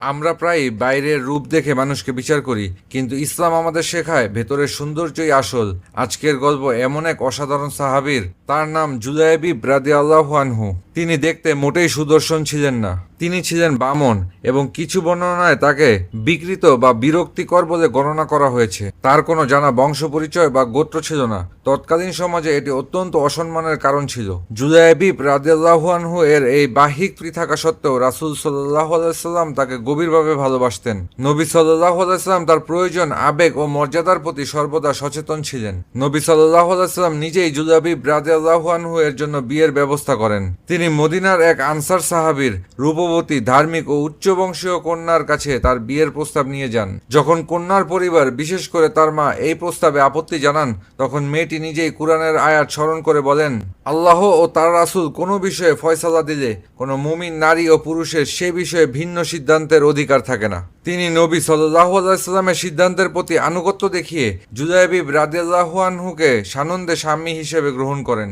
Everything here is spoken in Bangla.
আমরা প্রায় বাইরের রূপ দেখে মানুষকে বিচার করি, কিন্তু ইসলাম আমাদের শেখায় ভেতরের সৌন্দর্যই আসল। আজকের গল্প এমন এক অসাধারণ সাহাবির, তার নাম জুলাইবি ব্রাদি আল্লাহ আনহু। তিনি দেখতে মোটেই সুদর্শন ছিলেন না। তিনি ছিলেন বামন এবং কিছু বর্ণনায় তাকে বিকৃত বা বিরক্তিকর বলে গণনা করা হয়েছে। তার কোনো জানা বংশ পরিচয় বা গোত্র ছিল না। তৎকালীন সমাজে এটি অত্যন্ত অসম্মানের কারণ ছিল। জুলাইবিব রাদিয়াল্লাহুয়ানহু এর এই বাহিক থাকা সত্ত্বেও রাসুল সাল্লাহ আলাইসাল্লাম তাকে গভীরভাবে ভালোবাসতেন। নবী সাল্লাহ আলাইসাল্লাম তার প্রয়োজন, আবেগ ও মর্যাদার প্রতি সর্বদা সচেতন ছিলেন। নবী সাল্লাহ আলাইসাল্লাম নিজেই জুলাবিব রাদিয়াল্লাহুয়ানহু এর জন্য বিয়ের ব্যবস্থা করেন। তিনি মদিনার এক আনসার সাহাবীর রূপবতী, ধার্মিক ও উচ্চবংশীয় কন্যার কাছে তার বিয়ের প্রস্তাব নিয়ে যান। যখন কন্যার পরিবার, বিশেষ করে তার মা, এই প্রস্তাবে আপত্তি জানান, তখন মেয়েটি নিজেই কোরআনের আয়াত স্মরণ করে বলেন, আল্লাহ ও তার রাসূল কোনো বিষয়ে ফয়সালা দিলে কোনো মুমিন নারী ও পুরুষের সে বিষয়ে ভিন্ন সিদ্ধান্তের অধিকার থাকে না। তিনি নবী সাল্লাহ আলাইস্লামের সিদ্ধান্তের প্রতি আনুগত্য দেখিয়ে জুদাইবিব রাদিয়াল্লাহু আনহুকে সানন্দে স্বামী হিসেবে গ্রহণ করেন।